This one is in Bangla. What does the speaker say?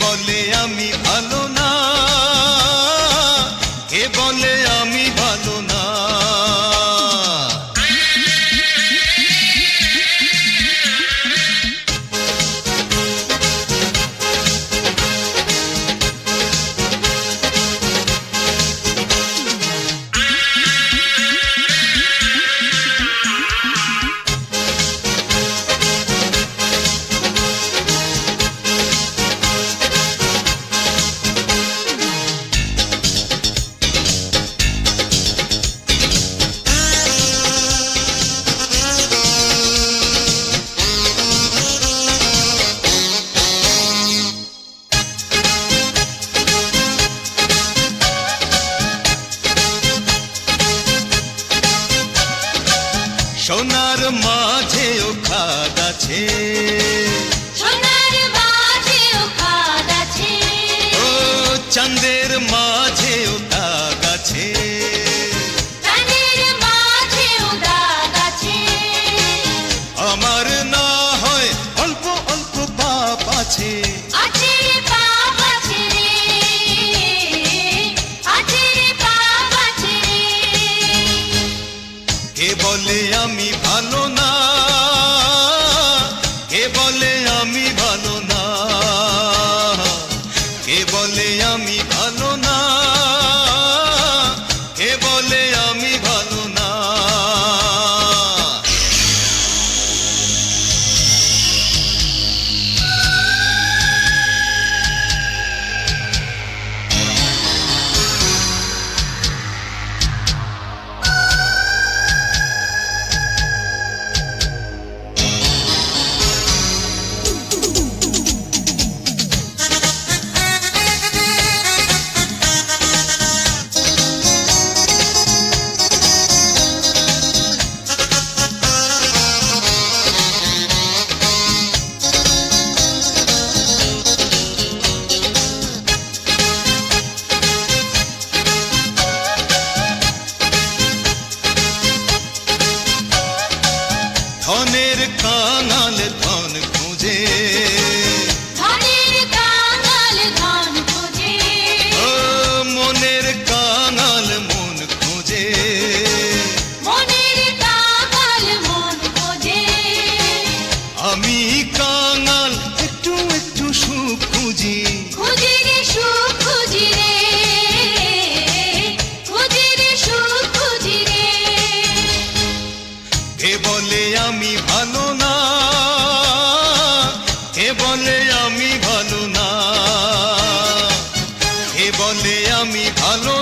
বলে আমি খাদ আছে চলে বলে আমি ভালো না। হে বলে আমি ভালো